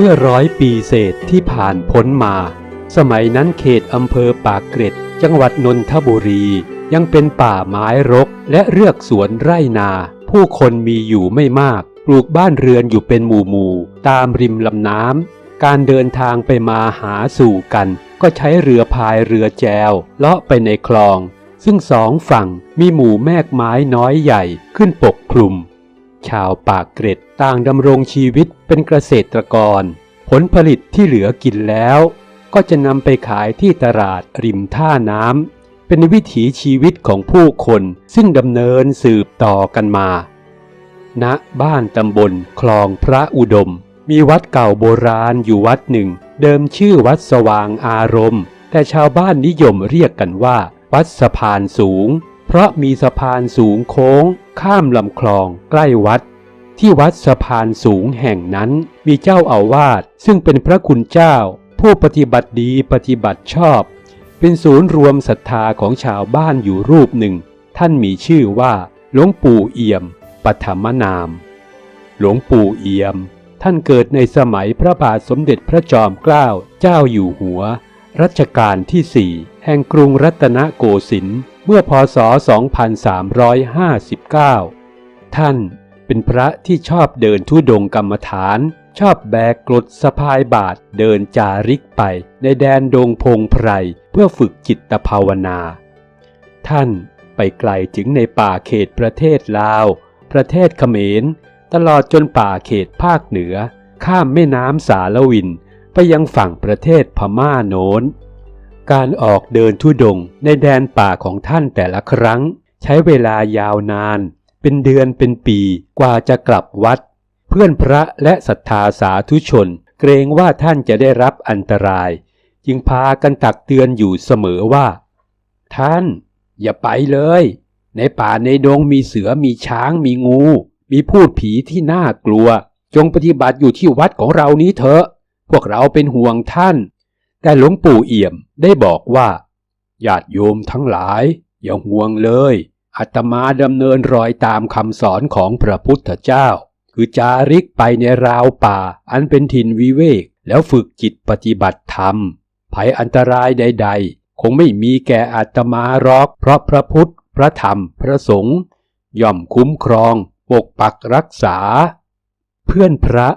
เมื่อร้อยปีเศษที่ผ่านพ้นมา สมัยนั้นเขตอำเภอปากเกร็ด จังหวัดนนทบุรี ยังเป็นป่าไม้รกและเรือกสวนไร่นา ผู้คนมีอยู่ไม่มาก ปลูกบ้านเรือนอยู่เป็นหมู่หมู่ๆตามริมลำน้ำ การเดินทางไปมาหาสู่กัน ก็ใช้เรือพายเรือแจวเลาะไปในคลอง ซึ่งสองฝั่งมีหมู่แมกไม้น้อยใหญ่ขึ้นปกคลุม ชาวปากเกร็ดต่างดำรงชีวิตเป็นเกษตรกร ผลผลิตที่เหลือกินแล้ว ก็จะนำไปขายที่ตลาดริมท่าน้ำเป็นวิถีชีวิตของผู้คนซึ่งดำเนินสืบต่อกันมา ณบ้านตำบลคลองพระอุดม มีวัดเก่าโบราณอยู่วัดหนึ่ง เดิมชื่อวัดสว่างอารมณ์ แต่ชาวบ้านนิยมเรียกกันว่า วัดสะพานสูง เพราะมีสะพานสูงโค้ง ข้ามลำคลองใกล้วัด ที่วัดสะพานสูงแห่งนั้นมีเจ้าอาวาสซึ่งเป็นพระคุณเจ้า ผู้ปฏิบัติดีปฏิบัติชอบ เป็นศูนย์รวมศรัทธาของชาวบ้านอยู่รูปหนึ่ง ท่านมีชื่อว่าหลวงปู่เอี่ยมปฐมนาม หลวงปู่เอี่ยม ท่านเกิดในสมัยพระบาทสมเด็จพระจอมเกล้าเจ้าอยู่หัว รัชกาลที่สี่แห่งกรุงรัตนโกสินทร์ เมื่อพศ 2359 ท่านเป็นพระที่ชอบเดินทุดงกรรมฐาน ชอบแบกกรดสะพายบาทเดินจาริกไปในแดนดงพงไพรเพื่อฝึกจิตภาวนา ท่านไปไกลถึงในป่าเขตประเทศลาว ประเทศเขมร ตลอดจนป่าเขตภาคเหนือ ข้ามแม่น้ำสารวิน ไปยังฝั่งประเทศพม่าโน้น การออกเดินทุดงในแดนป่าของท่านแต่ละครั้ง ใช้เวลายาวนาน เป็นเดือนเป็นปีกว่าจะกลับวัด เพื่อนพระและศรัทธาสาธุชน เกรงว่าท่านจะได้รับอันตราย จึงพากันตักเตือนอยู่เสมอว่า ท่าน อย่าไปเลย ในป่าในดงมีเสือมีช้างมีงู มีพูดผีที่น่ากลัว จงปฏิบัติอยู่ที่วัดของเรานี้เถอะ พวกเราเป็นห่วงท่าน แต่หลวงปู่เอี่ยมได้บอกว่าญาติโยมทั้งหลาย อย่าห่วงเลยอาตมาดำเนินรอยตามคำสอนของพระพุทธเจ้า คือจาริกไปในราวป่า อันเป็นถิ่นวิเวก แล้วฝึกจิตปฏิบัติธรรม ภัยอันตรายใด ๆ คงไม่มีแก่อาตมาหรอก เพราะพระพุทธ พระธรรม พระสงฆ์ย่อมคุ้มครอง ปกปักรักษา เพื่อนพระ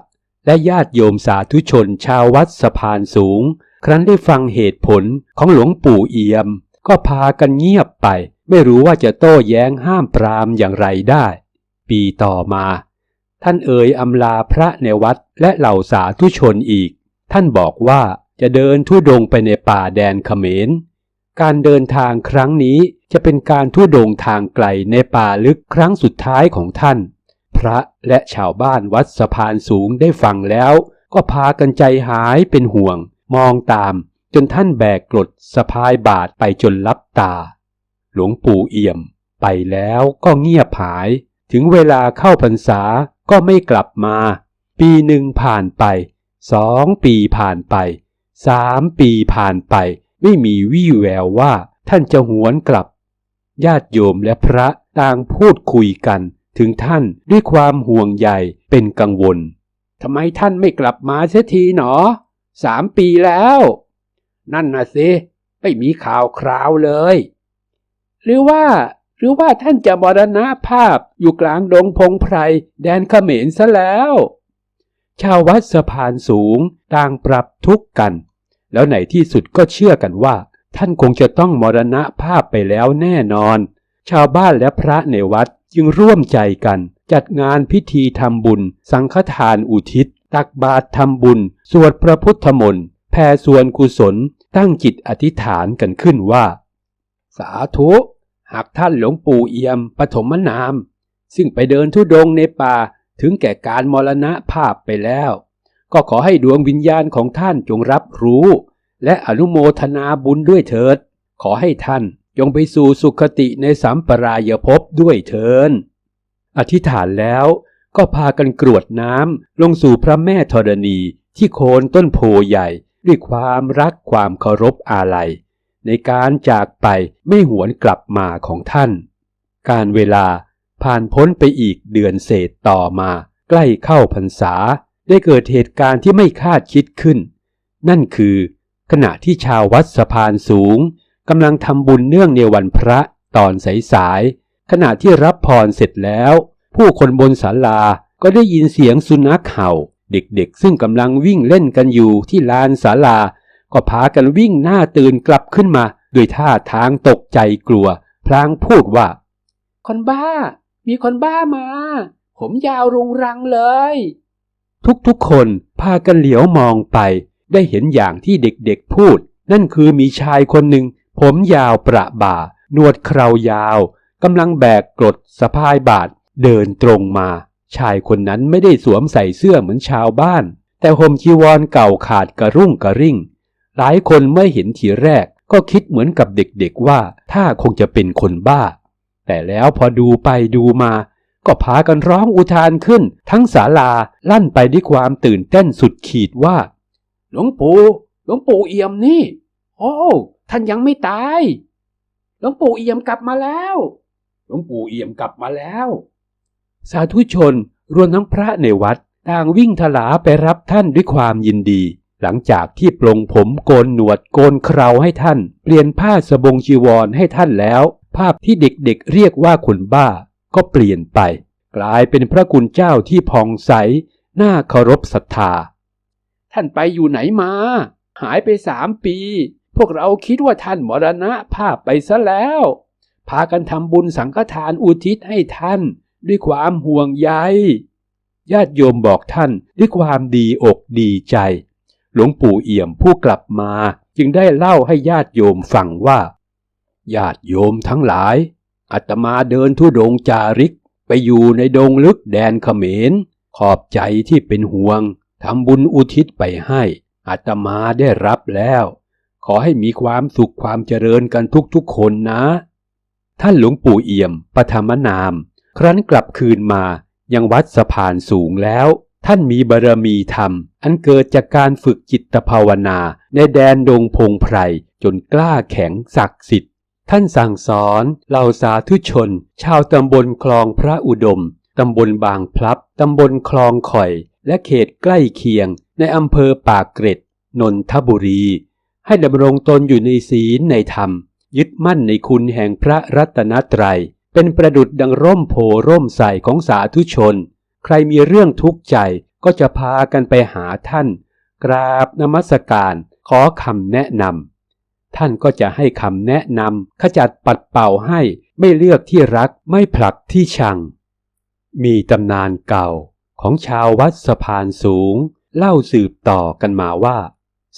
และญาติโยมสาธุชนชาววัดสะพานสูง ครั้นได้ฟังเหตุผลของหลวงปู่เอี่ยม ก็พากันเงียบไป ไม่รู้ว่าจะโต้แย้งห้ามปรามอย่างไรได้ ปีต่อมา ท่านเอ่ยอำลาพระในวัดและเหล่าสาธุชนอีก ท่านบอกว่าจะเดินทุดงไปในป่าแดนเขมร การเดินทางครั้งนี้จะเป็นการทุดงทางไกลในป่าลึกครั้งสุดท้ายของท่าน พระและชาวบ้านวัดสะพานสูงได้ฟังแล้ว ก็พากันใจหายเป็นห่วง มองตามจนท่านแบกกรดสะพายบาทไปจนลับตา หลวงปู่เอี่ยม ไปแล้วก็เงียบหาย ถึงเวลาเข้าพรรษาก็ไม่กลับมา ปีหนึ่งผ่านไปสองปีผ่านไปสามปีผ่านไป ไม่มีวี่แววว่าท่านจะหวนกลับ ญาติโยมและพระต่างพูดคุยกันถึงท่านด้วยความห่วงใยเป็นกังวลทำไมท่านไม่กลับมาเสียทีหนอ สามปีแล้ว นั่นนะสิไม่มีข่าวคราวเลย หรือว่า หรือว่าท่านจะมรณภาพอยู่กลางดงพงไพรแดนเขมรซะแล้ว ชาววัดสะพานสูงต่างปรับทุกข์กัน แล้วในที่สุดก็เชื่อกันว่า ท่านคงจะต้องมรณภาพไปแล้วแน่นอน ชาวบ้านและพระในวัดจึงร่วมใจกัน จัดงานพิธีทำบุญ สังฆทานอุทิศ ตักบาตรทำบุญ สวดพระพุทธมนต์แผ่ส่วนกุศล ตั้งจิตอธิษฐานกันขึ้นว่า สาธุ หากท่านหลวงปู่เอี่ยมปฐมนาม ซึ่งไปเดินทุดงในป่าถึงแก่การมรณะภาพไปแล้ว ก็ขอให้ดวงวิญญาณของท่านจงรับรู้ และอนุโมทนาบุญด้วยเถิด ขอให้ท่านจงไปสู่สุคติในสัมปรายภพด้วยเถินอธิษฐานแล้ว ก็พากันกรวดน้ำลงสู่พระแม่ธรณีที่โคนต้นโพใหญ่ด้วยความรักความเคารพอาลัย ในการจากไปไม่หวนกลับมาของท่าน การเวลาผ่านพ้นไปอีกเดือนเศษต่อมา ใกล้เข้าพรรษา ได้เกิดเหตุการณ์ที่ไม่คาดคิดขึ้น นั่นคือ ขณะที่ชาววัดสะพานสูงกำลังทำบุญเนื่องในวันพระตอนสายๆขณะที่รับพรเสร็จแล้ว ผู้คนบนศาลาก็ได้ยินเสียงสุนัขเห่า เด็กๆ ซึ่งกำลังวิ่งเล่นกันอยู่ที่ลานศาลา ก็พากันวิ่งหน้าตื่นกลับขึ้นมา ด้วยท่าทางตกใจกลัว พลางพูดว่า คนบ้า มีคนบ้ามา ผมยาวรุงรังเลย ทุกๆ คนพากันเหลียวมองไป ได้เห็นอย่างที่เด็กๆพูด นั่นคือมีชายคนหนึ่ง ผมยาวประบ่า หนวดเครายาวกำลังแบกกรดสะพายบาท เดินตรงมา ชายคนนั้นไม่ได้สวมใส่เสื้อเหมือนชาวบ้าน แต่ห่มจีวรเก่าขาดกระรุ่งกระริ่ง หลายคนเมื่อเห็นทีแรกก็คิดเหมือนกับเด็กๆว่าถ้าคงจะเป็นคนบ้า แต่แล้วพอดูไปดูมา ก็พากันร้องอุทานขึ้น ทั้งศาลาลั่นไปด้วยความตื่นเต้นสุดขีดว่า หลวงปู่หลวงปู่เอี่ยมนี่ โอ้ท่านยังไม่ตาย หลวงปู่เอี่ยมกลับมาแล้ว หลวงปู่เอี่ยมกลับมาแล้ว สาธุชนรวมทั้งพระในวัดต่างวิ่งทลาไปรับท่านด้วยความยินดี หลังจากที่ปลงผมโกนหนวดโกนเคราให้ท่าน เปลี่ยนผ้าสบงจีวรให้ท่านแล้ว ภาพที่เด็กๆเรียกว่าคนบ้า ก็เปลี่ยนไป กลายเป็นพระคุณเจ้าที่ผ่องใสน่าเคารพศรัทธา ท่านไปอยู่ไหนมา หายไปสามปี พวกเราคิดว่าท่านมรณะภาพไปซะแล้ว พากันทำบุญสังฆทานอุทิศให้ท่าน ด้วยความห่วงใยญาติโยมบอกท่านด้วยความดีอกดีใจ หลวงปู่เอี่ยมผู้กลับมาจึงได้เล่าให้ญาติโยมฟังว่า ญาติโยมทั้งหลายอาตมาเดินทุดงจาริกไปอยู่ในดงลึกแดนเขมร ขอบใจที่เป็นห่วงทำบุญอุทิศไปให้อาตมาได้รับแล้ว ขอให้มีความสุขความเจริญกันทุกๆคนนะ ท่านหลวงปู่เอี่ยมปฐมนาม ครั้นกลับคืนมายังวัดสะพานสูงแล้ว ท่านมีบารมีธรรม อันเกิดจากการฝึกจิตภาวนา ในแดนดงพงไพรจนกล้าแข็งศักดิ์สิทธิ์ ท่านสั่งสอนเหล่าสาธุชน ชาวตำบลคลองพระอุดม ตำบลบางพลับ ตำบลคลองข่อย และเขตใกล้เคียง ในอำเภอปากเกร็ด นนทบุรี ให้ดำรงตนอยู่ในศีลในธรรม ยึดมั่นในคุณแห่งพระรัตนตรัย เป็นประดุดดังร่มโพร่มใสของสาธุชน ใครมีเรื่องทุกข์ใจก็จะพากันไปหาท่าน กราบนมัสการขอคำแนะนำท่านก็จะให้คำแนะนำขจัดปัดเป่าให้ไม่เลือกที่รักไม่ผลักที่ชัง มีตำนานเก่าของชาววัดสะพานสูง เล่าสืบต่อกันมาว่า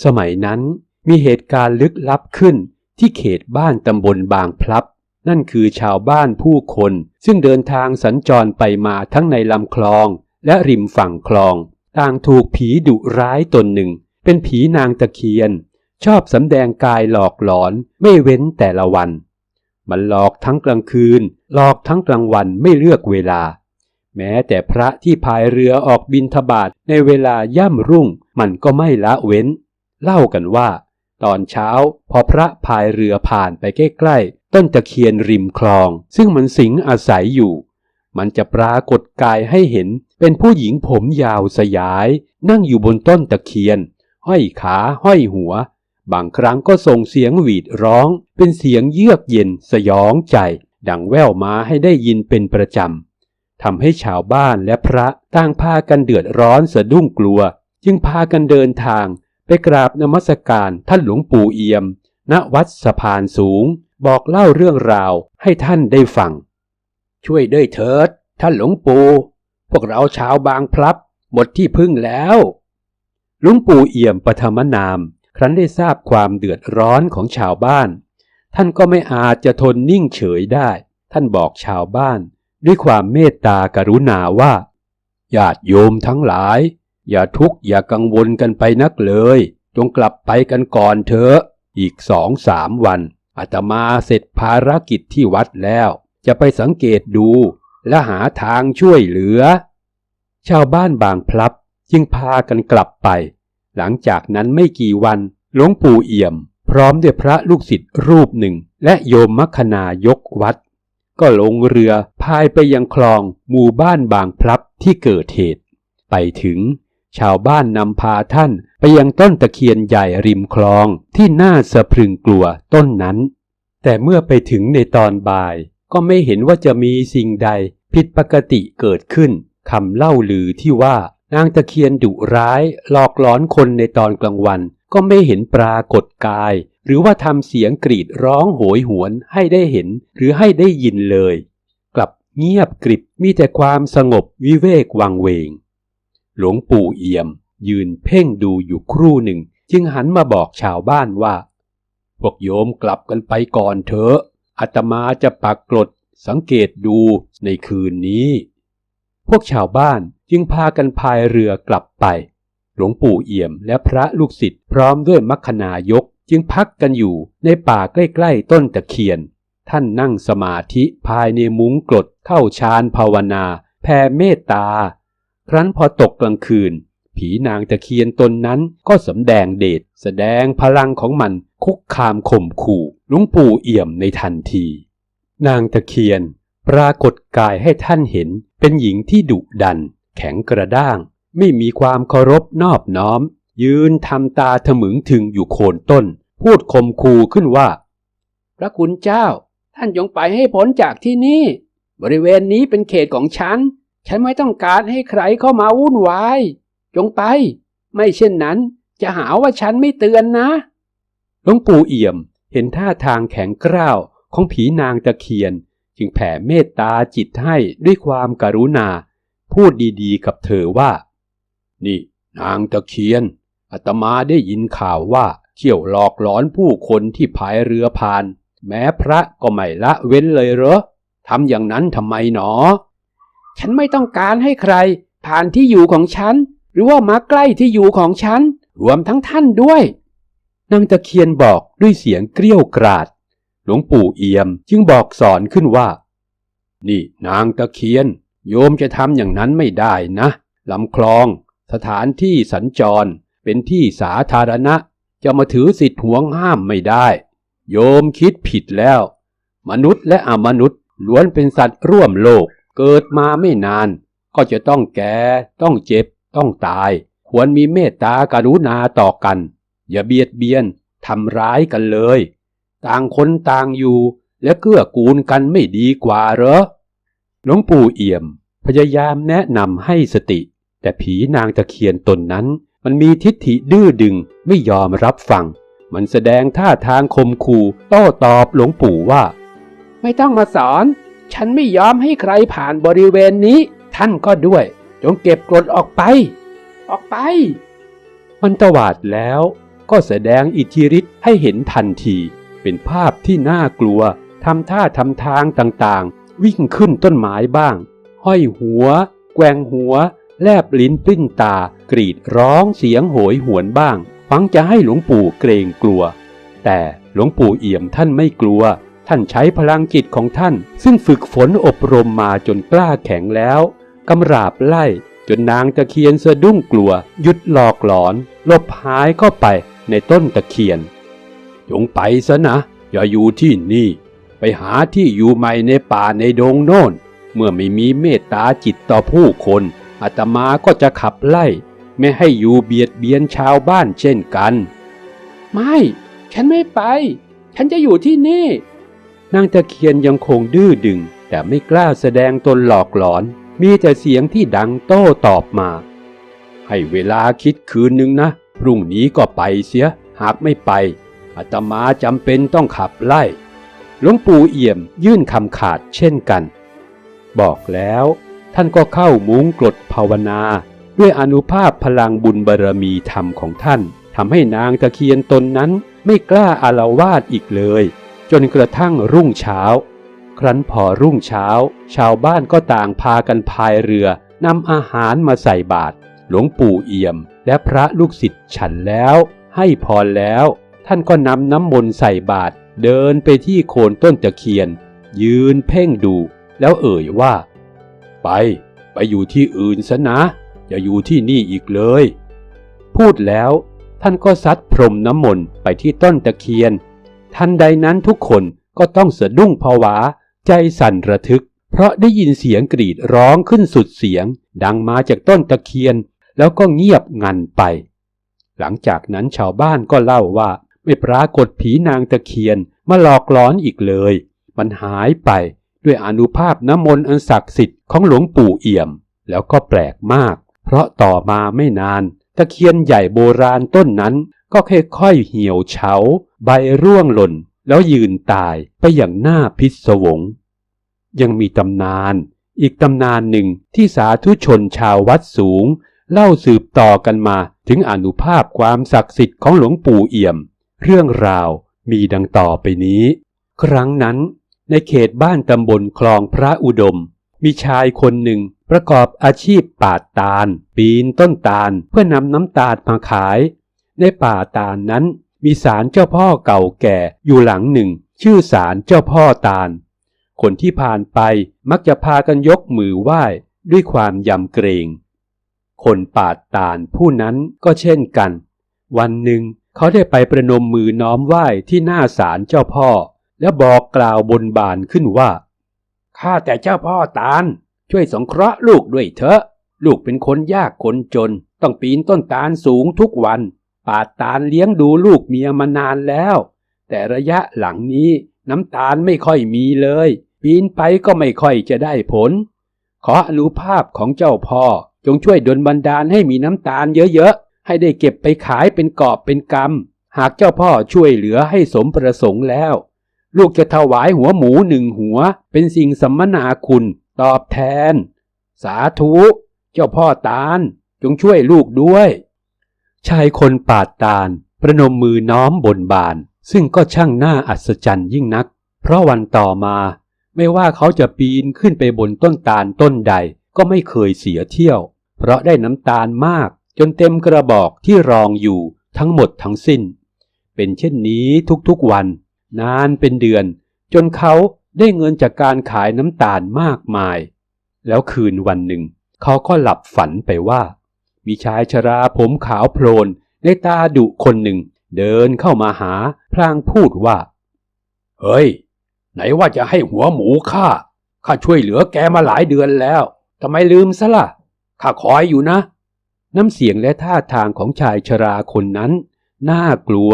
สมัยนั้นมีเหตุการณ์ลึกลับขึ้นที่เขตบ้านตำบลบางพลับ นั่นคือชาวบ้านผู้คน ซึ่งเดินทางสัญจรไปมาทั้งในลำคลอง และริมฝั่งคลอง ต่างถูกผีดุร้ายตนหนึ่ง เป็นผีนางตะเคียน ชอบสำแดงกายหลอกหลอนไม่เว้นแต่ละวัน มันหลอกทั้งกลางคืน หลอกทั้งกลางวันไม่เลือกเวลา แม้แต่พระที่พายเรือออกบินทบาทในเวลาย่ำรุ่ง มันก็ไม่ละเว้น เล่ากันว่า ตอนเช้าพอพระพายเรือผ่านไปใกล้ๆ ต้นตะเคียนริมคลอง ซึ่งมันสิงอาศัยอยู่ มันจะปรากฏกายให้เห็น เป็นผู้หญิงผมยาวสยาย นั่งอยู่บนต้นตะเคียน ห้อยขาห้อยหัว บางครั้งก็ส่งเสียงหวีดร้อง เป็นเสียงเยือกเย็นสยองใจ ดังแว่วมาให้ได้ยินเป็นประจำทำให้ชาวบ้านและพระต่างพากันเดือดร้อนสะดุ้งกลัว จึงพากันเดินทางไปกราบนมัสการท่านหลวงปู่เอี่ยม ณวัดสะพานสูง บอกเล่าเรื่องราวให้ท่านได้ฟัง ช่วยด้วยเถิด ท่านหลวงปู่ พวกเราชาวบางพลับ หมดที่พึ่งแล้วหลวงปู่เอี่ยมปฐมนาม ครั้นได้ทราบความเดือดร้อนของชาวบ้าน ท่านก็ไม่อาจจะทนนิ่งเฉยได้ ท่านบอกชาวบ้าน ด้วยความเมตตากรุณาว่าญาติโยมทั้งหลาย อย่าทุกข์อย่ากังวลกันไปนักเลย จงกลับไปกันก่อนเถอะ อีกสองสามวันอาตมาเสร็จภารกิจที่วัดแล้ว จะไปสังเกตดูและหาทางช่วยเหลือ ชาวบ้านบางพลับจึงพากันกลับไป หลังจากนั้นไม่กี่วันหลวงปู่เอี่ยม พร้อมด้วยพระลูกศิษย์รูปหนึ่ง และโยมมัคคนายกวัด ก็ลงเรือพายไปยังคลองหมู่บ้านบางพลับที่เกิดเหตุ ไปถึง ชาวบ้านนำพาท่านไปยังต้นตะเคียนใหญ่ริมคลองที่น่าสะพรึงกลัวต้นนั้น แต่เมื่อไปถึงในตอนบ่าย ก็ไม่เห็นว่าจะมีสิ่งใดผิดปกติเกิดขึ้นคำเล่าลือที่ว่านางตะเคียนดุร้ายหลอกหลอนคนในตอนกลางวัน ก็ไม่เห็นปรากฏกาย หรือว่าทำเสียงกรีดร้องโหยหวนให้ได้เห็นหรือให้ได้ยินเลย กลับเงียบกริบมีแต่ความสงบวิเวกวังเวง หลวงปู่เอี่ยม ยืนเพ่งดูอยู่ครู่หนึ่ง จึงหันมาบอกชาวบ้านว่า พวกโยมกลับกันไปก่อนเถอะอาตมาจะปักกรดสังเกตดูในคืนนี้ พวกชาวบ้านจึงพากันพายเรือกลับไป หลวงปู่เอี่ยมและพระลูกศิษย์พร้อมด้วยมัคคณายกจึงพักกันอยู่ในป่าใกล้ๆต้นตะเคียน ท่านนั่งสมาธิภายในมุ้งกรดเข้าฌานภาวนา แผ่เมตตา ครั้นพอตกกลางคืน ผีนางตะเคียนตนนั้นก็สำแดงเดชแสดงพลังของมันคุกคามข่มขู่ลวงปู่เอี่ยมในทันที นางตะเคียนปรากฏกายให้ท่านเห็นเป็นหญิงที่ดุดัน แข็งกระด้าง ไม่มีความเคารพนอบน้อม ยืนทำตาถมึงถึงอยู่โคนต้น พูดข่มขู่ขึ้นว่า พระคุณเจ้า ท่านจงไปให้พ้นจากที่นี่ บริเวณนี้เป็นเขตของฉัน ฉันไม่ต้องการให้ใครเข้ามาวุ่นวาย จงไป ไม่เช่นนั้นจะหาว่าฉันไม่เตือนนะ หลวงปู่เอี่ยมเห็นท่าทางแข็งกร้าวของผีนางตะเคียน จึงแผ่เมตตาจิตให้ด้วยความกรุณา พูดดีๆกับเธอว่า นี่ นางตะเคียนอาตมาได้ยินข่าวว่าเที่ยวหลอกหลอนผู้คนที่พายเรือผ่าน แม้พระก็ไม่ละเว้นเลยเหรอทำอย่างนั้นทำไมหนอ ฉันไม่ต้องการให้ใคร ผ่านที่อยู่ของฉัน หรือว่ามาใกล้ที่อยู่ของฉัน รวมทั้งท่านด้วยนางตะเคียนบอกด้วยเสียงเกรี้ยวกราด หลวงปู่เอี่ยมจึงบอกสอนขึ้นว่า นี่นางตะเคียน โยมจะทำอย่างนั้นไม่ได้นะลำคลอง สถานที่สัญจรเป็นที่สาธารณะ จะมาถือสิทธิ์ห่วงห้ามไม่ได้ โยมคิดผิดแล้ว มนุษย์และอมนุษย์ล้วนเป็นสัตว์ร่วมโลก เกิดมาไม่นาน ก็จะต้องแก่ ต้องเจ็บ ต้องตาย ควรมีเมตตากรุณาต่อกัน อย่าเบียดเบียนทำร้ายกันเลย ต่างคนต่างอยู่ และเกื้อกูลกันไม่ดีกว่าเหรอหลวงปู่เอี่ยม พยายามแนะนำให้สติ แต่ผีนางตะเคียนตนนั้น มันมีทิฏฐิดื้อดึงไม่ยอมรับฟัง มันแสดงท่าทางคมขู่โต้ตอบหลวงปู่ว่า ไม่ต้องมาสอน ฉันไม่ยอมให้ใครผ่านบริเวณนี้ ท่านก็ด้วย จงเก็บกรดออกไป ออกไป มันตวาดแล้วก็แสดงอิทธิฤทธิ์ให้เห็นทันที เป็นภาพที่น่ากลัวทำท่าทำทางต่างๆ วิ่งขึ้นต้นไม้บ้าง ห้อยหัว แกว่งหัว แลบลิ้นปลิ้นตา กรีดร้องเสียงโหยหวนบ้าง ฟังจะให้หลวงปู่เกรงกลัว แต่หลวงปู่เอี่ยมท่านไม่กลัว ท่านใช้พลังจิตของท่าน ซึ่งฝึกฝนอบรมมาจนกล้าแข็งแล้วกำราบไล่ จนนางตะเคียนสะดุ้งกลัว หยุดหลอกหลอนหลบหายเข้าไปในต้นตะเคียน จงไปซะนะ อย่าอยู่ที่นี่ ไปหาที่อยู่ใหม่ในป่าในดงโน่น เมื่อไม่มีเมตตาจิตต่อผู้คนอาตมาก็จะขับไล่ ไม่ให้อยู่เบียดเบียนชาวบ้านเช่นกัน ไม่ ฉันไม่ไป ฉันจะอยู่ที่นี่ นางตะเคียนยังคงดื้อดึง แต่ไม่กล้าแสดงตนหลอกหลอน มีแต่เสียงที่ดังโต้ตอบมา ให้เวลาคิดคืนหนึ่งนะ พรุ่งนี้ก็ไปเสีย หากไม่ไป อาตมาจำเป็นต้องขับไล่ หลวงปู่เอี่ยมยื่นคำขาดเช่นกัน บอกแล้วท่านก็เข้ามุ้งกรดภาวนา ด้วยอนุภาพพลังบุญบารมีธรรมของท่านทำให้นางตะเคียนตนนั้นไม่กล้าอาละวาดอีกเลย จนกระทั่งรุ่งเช้า ครั้นพอรุ่งเช้า ชาวบ้านก็ต่างพากันพายเรือนำอาหารมาใส่บาตรหลวงปู่เอี่ยม และพระลูกศิษย์ฉันแล้ว ให้พรแล้ว ท่านก็นำน้ำมนต์ใส่บาตรเดินไปที่โคนต้นตะเคียน ยืนเพ่งดู แล้วเอ่ยว่า ไป ไปอยู่ที่อื่นซะนะ อย่าอยู่ที่นี่อีกเลย พูดแล้ว ท่านก็ซัดพรมน้ำมนต์ไปที่ต้นตะเคียน ทันใดนั้นทุกคนก็ต้องสะดุ้งผวา ใจสั่นระทึก เพราะได้ยินเสียงกรีดร้องขึ้นสุดเสียง ดังมาจากต้นตะเคียน แล้วก็เงียบงันไป หลังจากนั้นชาวบ้านก็เล่าว่า ไม่ปรากฏผีนางตะเคียนมาหลอกล้อนอีกเลย มันหายไปด้วยอนุภาพน้ำมนต์อันศักดิ์สิทธิ์ของหลวงปู่เอี่ยม แล้วก็แปลกมาก เพราะต่อมาไม่นาน ตะเคียนใหญ่โบราณต้นนั้น ก็ค่อยๆเหี่ยวเฉา ใบร่วงหล่น แล้วยืนตายไปอย่างน่าพิศวง ยังมีตำนานอีกตำนานหนึ่งที่สาธุชนชาววัดสูง เล่าสืบต่อกันมาถึงอนุภาพความศักดิ์สิทธิ์ของหลวงปู่เอี่ยม เรื่องราวมีดังต่อไปนี้ ครั้งนั้น ในเขตบ้านตำบลคลองพระอุดม มีชายคนหนึ่งประกอบอาชีพปาดตาล ปีนต้นตาลเพื่อนำน้ำตาลมาขาย ในป่าตาลนั้นมีศาลเจ้าพ่อเก่าแก่อยู่หลังหนึ่ง ชื่อศาลเจ้าพ่อตาล คนที่ผ่านไปมักจะพากันยกมือไหว้ด้วยความยำเกรง คนป่าตาลผู้นั้นก็เช่นกัน วันหนึ่งเขาได้ไปประนมมือน้อมไหว้ที่หน้าศาลเจ้าพ่อ และบอกกล่าวบนบานขึ้นว่าข้าแต่เจ้าพ่อตาล ช่วยสงเคราะห์ลูกด้วยเถอะ ลูกเป็นคนยากคนจน ต้องปีนต้นตาลสูงทุกวัน ปาดตาลเลี้ยงดูลูกเมียมานานแล้ว แต่ระยะหลังนี้น้ำตาลไม่ค่อยมีเลย ปีนไปก็ไม่ค่อยจะได้ผล ขออนุภาพของเจ้าพ่อจงช่วยดลบันดาลให้มีน้ำตาลเยอะๆ ให้ได้เก็บไปขายเป็นกอบเป็นกำหากเจ้าพ่อช่วยเหลือให้สมประสงค์แล้ว ลูกจะถวายหัวหมูหนึ่งหัว เป็นสิ่งสัมมนาคุณตอบแทน สาธุ เจ้าพ่อตาลจงช่วยลูกด้วย ชายคนปาดตาลประนมมือน้อมบนบาน ซึ่งก็ช่างน่าอัศจรรย์ยิ่งนัก เพราะวันต่อมา ไม่ว่าเขาจะปีนขึ้นไปบนต้นตาลต้นใดก็ไม่เคยเสียเที่ยว เพราะได้น้ำตาลมาก จนเต็มกระบอกที่รองอยู่ทั้งหมดทั้งสิ้น เป็นเช่นนี้ทุกๆวัน นานเป็นเดือน จนเขาได้เงินจากการขายน้ำตาลมากมาย แล้วคืนวันหนึ่ง เขาก็หลับฝันไปว่า มีชายชราผมขาวโพลนในตาดุคนหนึ่ง เดินเข้ามาหา พลางพูดว่า เฮ้ย ไหนว่าจะให้หัวหมูข้าข้าช่วยเหลือแกมาหลายเดือนแล้วทำไมลืมซะล่ะข้าคอยอยู่นะ น้ำเสียงและท่าทางของชายชราคนนั้น น่ากลัว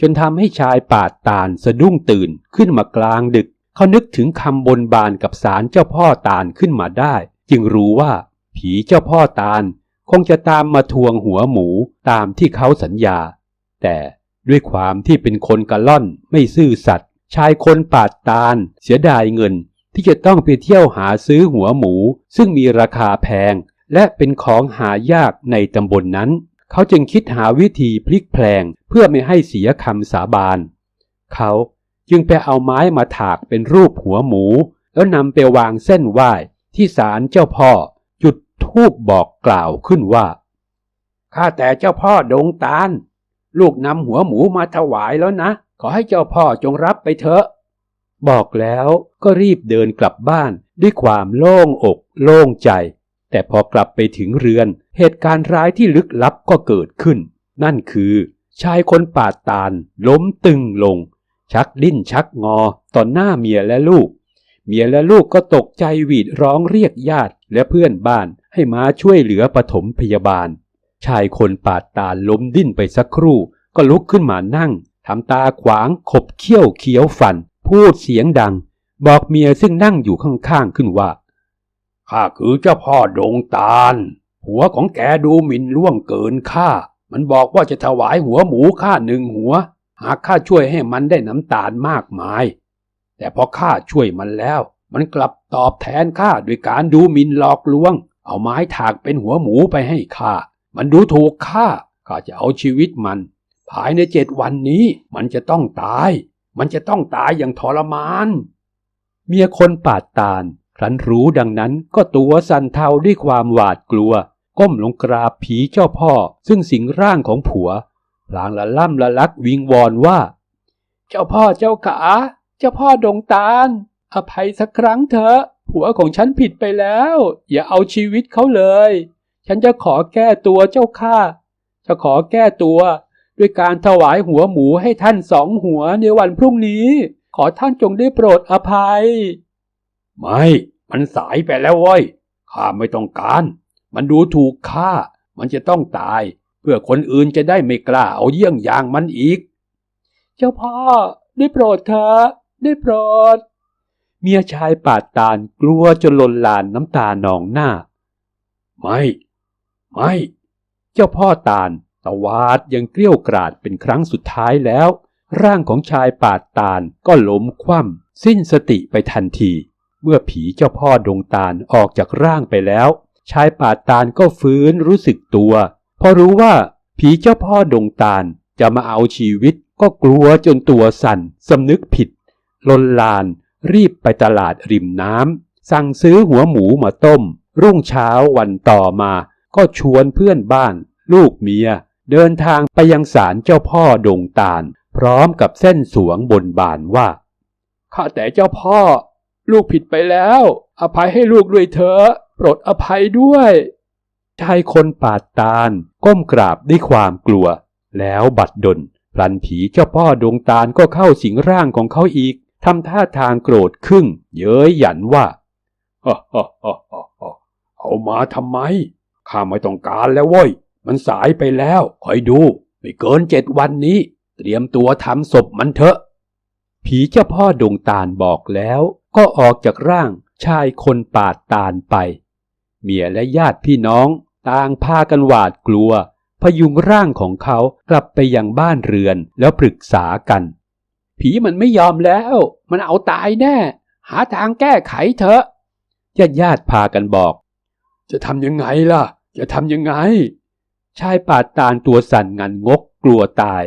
จนทำให้ชายปาดตาลสะดุ้งตื่นขึ้นมากลางดึก เขานึกถึงคำบนบานกับสารเจ้าพ่อตาลขึ้นมาได้ จึงรู้ว่า ผีเจ้าพ่อตาล คงจะตามมาทวงหัวหมูตามที่เขาสัญญา แต่ด้วยความที่เป็นคนกะล่อนไม่ซื่อสัตย์ชายคนปาดตาลเสียดายเงิน ที่จะต้องไปเที่ยวหาซื้อหัวหมู ซึ่งมีราคาแพง และเป็นของหายากในตำบลนนั้น เขาจึงคิดหาวิธีพลิกแพลงเพื่อไม่ให้เสียคำสาบาน เขาจึงไปเอาไม้มาถากเป็นรูปหัวหมู แล้วนำไปวางเส้นไหว้ที่ศาลเจ้าพ่อ ทูบบอกกล่าวขึ้นว่า ข้าแต่เจ้าพ่อดงตาล ลูกนำหัวหมูมาถวายแล้วนะ ขอให้เจ้าพ่อจงรับไปเถอะ บอกแล้วก็รีบเดินกลับบ้านด้วยความโล่งอก โล่งใจ แต่พอกลับไปถึงเรือน เหตุการณ์ร้ายที่ลึกลับก็เกิดขึ้น นั่นคือ ชายคนปาดตาลล้มตึงลง ชักดิ้นชักงอต่อหน้าเมียและลูก เมียและลูกก็ตกใจหวีดร้องเรียกญาติและเพื่อนบ้านให้มาช่วยเหลือปฐมพยาบาล ชายคนปาดตาลล้มดิ้นไปสักครู่ ก็ลุกขึ้นมานั่งทำตาขวางขบเขี้ยวเคี้ยวฟัน พูดเสียงดัง บอกเมียซึ่งนั่งอยู่ข้างๆขึ้นว่าข้าคือเจ้าพ่อดงตาล หัวของแกดูหมิ่นล่วงเกินข้า มันบอกว่าจะถวายหัวหมูข้าหนึ่งหัว หากข้าช่วยให้มันได้น้ำตาลมากมาย แต่พอข้าช่วยมันแล้ว มันกลับตอบแทนข้าด้วยการดูหมิ่นหลอกลวง เอาไม้ถากเป็นหัวหมูไปให้ข้า มันดูถูกข้า ข้าจะเอาชีวิตมัน ภายในเจ็ดวันนี้มันจะต้องตาย มันจะต้องตายอย่างทรมาน เมียคนปาดตาลครั้นรู้ดังนั้นก็ตัวสั่นเทาด้วยความหวาดกลัว ก้มลงกราบผีเจ้าพ่อ ซึ่งสิงร่างของผัวพลางละล่ำละลักวิงวอนว่า เจ้าพ่อเจ้าขา เจ้าพ่อดงตาล อภัยสักครั้งเถอะ ผัวของฉันผิดไปแล้ว อย่าเอาชีวิตเขาเลย ฉันจะขอแก้ตัวเจ้าข้า จะขอแก้ตัว ด้วยการถวายหัวหมูให้ท่านสองหัวในวันพรุ่งนี้ ขอท่านจงได้โปรดอภัย ไม่ มันสายไปแล้วเว้ย ข้าไม่ต้องการ มันดูถูกข้า มันจะต้องตาย เพื่อคนอื่นจะได้ไม่กล้าเอาเยี่ยงอย่างมันอีก เจ้าพ่อได้โปรดเถอะ ได้โปรด เมียชายปาดตาลกลัวจนลนลานน้ำตาหนองหน้า ไม่ ไม่ เจ้าพ่อตาลตวาดยังเกลี้ยวกราดเป็นครั้งสุดท้ายแล้ว ร่างของชายปาดตาลก็ล้มคว่ำสิ้นสติไปทันที เมื่อผีเจ้าพ่อดงตาลออกจากร่างไปแล้ว ชายปาดตาลก็ฟื้นรู้สึกตัวพอรู้ว่าผีเจ้าพ่อดงตาลจะมาเอาชีวิตก็กลัวจนตัวสั่นสำนึกผิด ลนลานรีบไปตลาดริมน้ำสั่งซื้อหัวหมูมาต้ม รุ่งเช้าวันต่อมา ก็ชวนเพื่อนบ้าน ลูกเมีย เดินทางไปยังศาลเจ้าพ่อดงตาล พร้อมกับเส้นสวงบนบานว่าข้าแต่เจ้าพ่อ ลูกผิดไปแล้ว อภัยให้ลูกด้วยเถอะโปรดอภัยด้วยชายคนปาดตาลก้มกราบด้วยความกลัว แล้วบัดดลพลันผีเจ้าพ่อดวงตาลก็เข้าสิงร่างของเขาอีก ทำท่าทางโกรธขึ้นเย้ยหยันว่าฮ่าฮ่าฮ่าฮ่าเอามาทำไม ข้าไม่ต้องการแล้วเว้ย มันสายไปแล้ว คอยดู ไม่เกินเจ็ดวันนี้ เตรียมตัวทำศพมันเถอะ ผีเจ้าพ่อดวงตาลบอกแล้ว ก็ออกจากร่างชายคนปาดตาลไป เมียและญาติพี่น้องต่างพากันหวาดกลัว พยุงร่างของเขากลับไปยังบ้านเรือนแล้วปรึกษากัน ผีมันไม่ยอมแล้ว มันเอาตายแน่ หาทางแก้ไขเถอะญาติญาติพากันบอก จะทำยังไงล่ะ จะทำยังไง ชายป่าตาลตัวสั่นงันงกกลัวตาย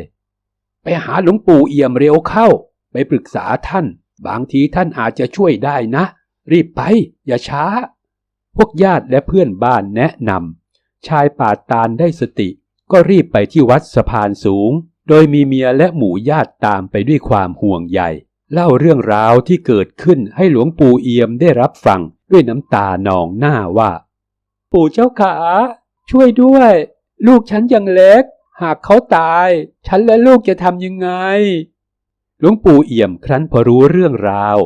ไปหาหลวงปู่เอี่ยมเร็วเข้า ไปปรึกษาท่าน บางทีท่านอาจจะช่วยได้นะ รีบไป อย่าช้า พวกญาติและเพื่อนบ้านแนะนำชายป่าตาลได้สติก็รีบไปที่วัดสะพานสูง โดยมีเมียและหมู่ญาติตามไปด้วยความห่วงใยเล่าเรื่องราวที่เกิดขึ้นให้หลวงปู่เอี่ยมได้รับฟังด้วยน้ำตานองหน้าว่า ปู่เจ้าขา ช่วยด้วย ลูกฉันยังเล็ก หากเขาตาย ฉันและลูกจะทำยังไง หลวงปู่เอี่ยมครั้นพอรู้เรื่องราว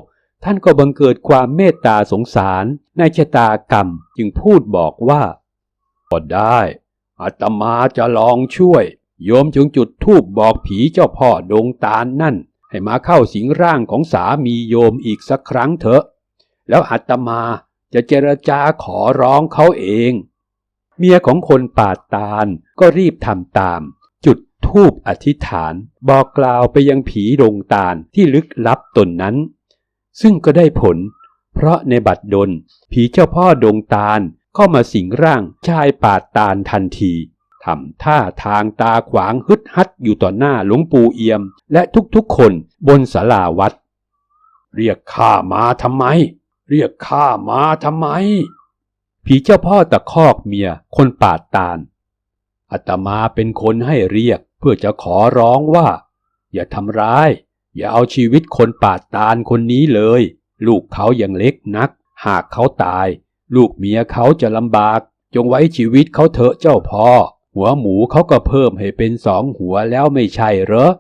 ท่านก็บังเกิดความเมตตาสงสาร ในชะตากรรมจึงพูดบอกว่าก็ได้อาตมาจะลองช่วย โยมจึงจุดธูปบอกผีเจ้าพ่อดงตาลนั่น ให้มาเข้าสิงร่างของสามีโยมอีกสักครั้งเถอะ แล้วอาตมาจะเจรจาขอร้องเขาเอง เมียของคนปาดตาลก็รีบทำตาม จุดธูปอธิษฐานบอกกล่าวไปยังผีดงตาลที่ลึกลับตนนั้น ซึ่งก็ได้ผล เพราะในบัดดล ผีเจ้าพ่อดงตาลเข้ามาสิงร่างชายปาดตาลทันที ทำท่าทางตาขวางฮึดฮัดอยู่ต่อหน้าหลวงปู่เอี่ยม และทุกๆคนบนศาลาวัด เรียกข้ามาทำไม เรียกข้ามาทำไม ผีเจ้าพ่อตะคอกเมียคนปาดตาลอาตมาเป็นคนให้เรียกเพื่อจะขอร้องว่า อย่าทำร้าย อย่าเอาชีวิตคนปาดตาลคนนี้เลย ลูกเขายังเล็กนัก หากเขาตาย ลูกเมียเขาจะลำบาก จงไว้ชีวิตเขาเถอะเจ้าพ่อ หัวหมูเขาก็เพิ่มให้เป็นสองหัวแล้วไม่ใช่เหรอ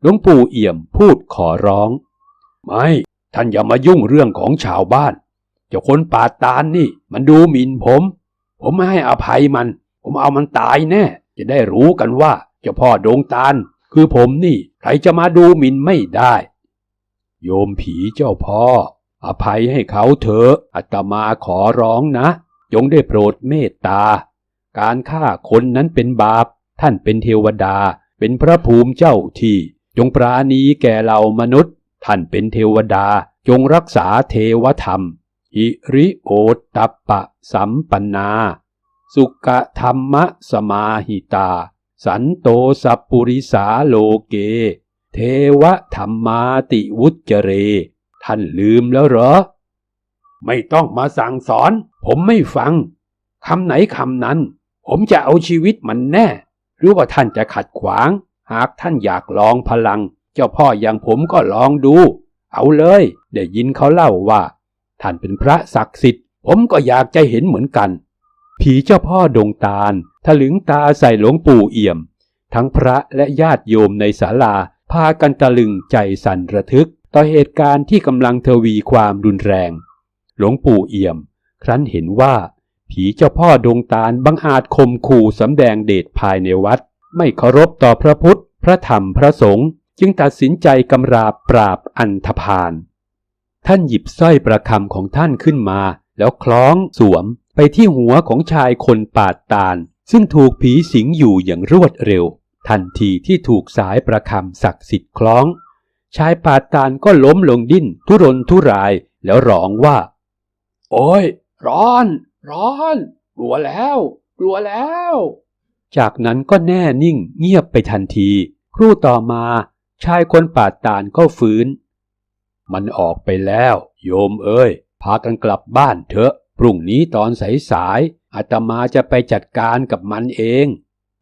หลวงปู่เอี่ยมพูดขอร้อง ไม่ ท่านอย่ามายุ่งเรื่องของชาวบ้าน เจ้าคนปาดตาลนี่ มันดูหมิ่นผม ผมไม่ให้อภัยมัน ผมเอามันตายแน่ จะได้รู้กันว่าเจ้าพ่อดงตาล คือผมนี่ ใครจะมาดูหมิ่นไม่ได้ โยมผีเจ้าพ่อ อภัยให้เขาเถอะ อาตมาขอร้องนะ จงได้โปรดเมตตา การฆ่าคนนั้นเป็นบาป ท่านเป็นเทวดา เป็นพระภูมิเจ้าที่ จงปราณีแก่เรามนุษย์ ท่านเป็นเทวดา จงรักษาเทวธรรม อิริโอตตปปะสัมปันนา สุกธรรมะสมาหิตา สันโตสัพปุริสาโลเก เทวธรรมาติวุจเร ท่านลืมแล้วเหรอ ไม่ต้องมาสั่งสอน ผมไม่ฟังคำไหนคำนั้น ผมจะเอาชีวิตมันแน่ หรือว่าท่านจะขัดขวาง หากท่านอยากลองพลัง เจ้าพ่ออย่างผมก็ลองดู เอาเลย ได้ยินเขาเล่าว่า ท่านเป็นพระศักดิ์สิทธิ์ ผมก็อยากจะเห็นเหมือนกัน ผีเจ้าพ่อดงตาลถลึงตาใส่หลวงปู่เอี่ยม ทั้งพระและญาติโยมในศาลา พากันตะลึงใจสั่นระทึก ต่อเหตุการณ์ที่กำลังทวีความรุนแรง หลวงปู่เอี่ยม ครั้นเห็นว่า ผีเจ้าพ่อดงตาลบังอาจข่มขู่สำแดงเดชภายในวัด ไม่เคารพต่อพระพุทธ พระธรรมพระสงฆ์จึงตัดสินใจกำราบปราบอันธพาล ท่านหยิบสร้อยประคำของท่านขึ้นมา แล้วคล้องสวมไปที่หัวของชายคนปาดตาล ซึ่งถูกผีสิงอยู่อย่างรวดเร็ว ทันทีที่ถูกสายประคำศักดิ์สิทธิ์คล้อง ชายปาดตาลก็ล้มลงดิ้นทุรนทุรายแล้วร้องว่า โอ้ย ร้อน ร้อน กลัวแล้ว กลัวแล้ว จากนั้นก็แน่นิ่งเงียบไปทันที ครู่ต่อมา ชายคนปาดตาลก็ฟื้น มันออกไปแล้ว โยมเอ้ย พากันกลับบ้านเถอะ พรุ่งนี้ตอนสายๆอาตมาจะไปจัดการกับมันเอง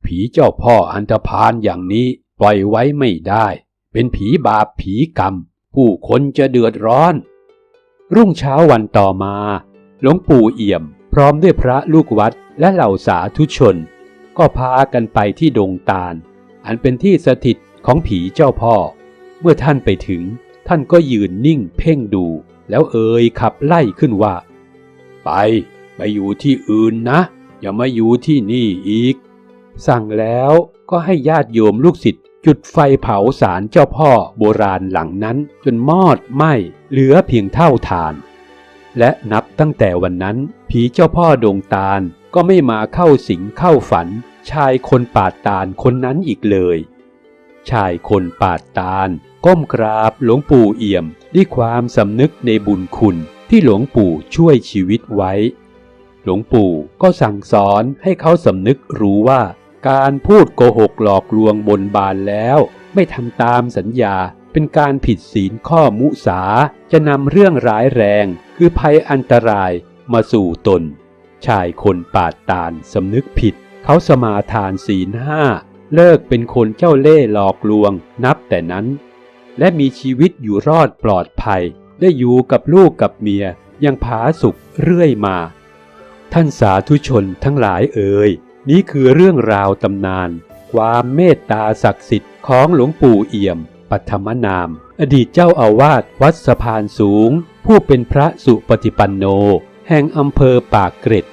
ผีเจ้าพ่ออันธพาลอย่างนี้ปล่อยไว้ไม่ได้ เป็นผีบาปผีกรรม ผู้คนจะเดือดร้อน รุ่งเช้าวันต่อมา หลวงปู่เอี่ยม พร้อมด้วยพระลูกวัดและเหล่าสาธุชน ก็พากันไปที่ดงตาล อันเป็นที่สถิตของผีเจ้าพ่อ เมื่อท่านไปถึง ท่านก็ยืนนิ่งเพ่งดู แล้วเอ่ยขับไล่ขึ้นว่า ไป ไปอยู่ที่อื่นนะ อย่ามาอยู่ที่นี่อีก สั่งแล้วก็ให้ญาติโยมลูกศิษย์จุดไฟเผาสารเจ้าพ่อโบราณหลังนั้นจนมอดไหม้เหลือเพียงเท่าฐาน และนับตั้งแต่วันนั้น ผีเจ้าพ่อดงตาลก็ไม่มาเข้าสิงเข้าฝัน ชายคนปาดตาลคนนั้นอีกเลย ชายคนปาดตาลก้มกราบหลวงปู่เอี่ยมด้วยความสำนึกในบุญคุณที่หลวงปู่ช่วยชีวิตไว้ หลวงปู่ก็สั่งสอนให้เขาสำนึกรู้ว่า การพูดโกหกหลอกลวงบนบานแล้ว ไม่ทำตามสัญญา เป็นการผิดศีลข้อมุสาจะนำเรื่องร้ายแรงคือภัยอันตรายมาสู่ตน ชายคนปาดตาลสำนึกผิด เขาสมาทานศีลห้าเลิกเป็นคนเจ้าเล่ห์หลอกลวงนับแต่นั้น และมีชีวิตอยู่รอดปลอดภัย ได้อยู่กับลูกกับเมียยังผาสุขเรื่อยมา ท่านสาธุชนทั้งหลายเอ่ยนี่คือเรื่องราวตำนาน ความเมตตาศักดิ์สิทธิ์ของหลวงปู่เอี่ยม ปัทมนาม อดีตเจ้าอาวาสวัดสะพานสูง ผู้เป็นพระสุปฏิปันโน แห่งอำเภอปากเกร็ด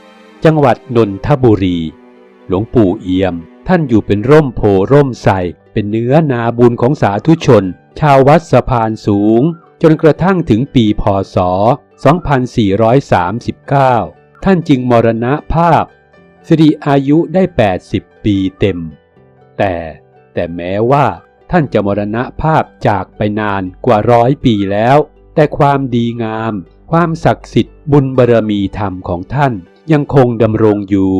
จังหวัดนนทบุรี หลวงปู่เอี่ยม ท่านอยู่เป็นร่มโพร่มใสเป็นเนื้อนาบุญของสาธุชน ชาววัดสะพานสูง จนกระทั่งถึงปีพศ 2439 ท่านจึงมรณภาพสิริอายุได้ 80 ปีเต็ม แต่แต่แม้ว่า ท่านจะมรณภาพจากไปนานกว่าร้อยปีแล้ว แต่ความดีงาม ความศักดิ์สิทธิ์บุญบารมีธรรมของท่านยังคงดำรงอยู่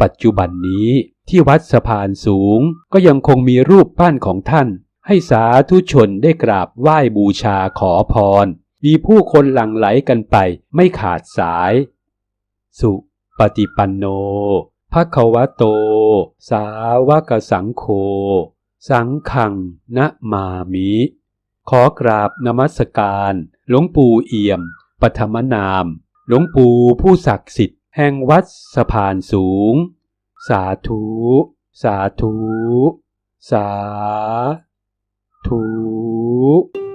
ปัจจุบันนี้ที่วัดสะพานสูงก็ยังคงมีรูปปั้นของท่าน ให้สาธุชนได้กราบไหว้บูชาขอพร มีผู้คนหลั่งไหลกันไปไม่ขาดสาย สุปฏิปันโนภะคะวะโต สาวกสังโฆ สังขังนะมามิ ขอกราบนมัสการ หลวงปู่เอี่ยมปฐมนาม หลวงปู่ผู้ศักดิ์สิทธิ์ แห่งวัดสะพานสูง สาธุ สาธุ สาธุ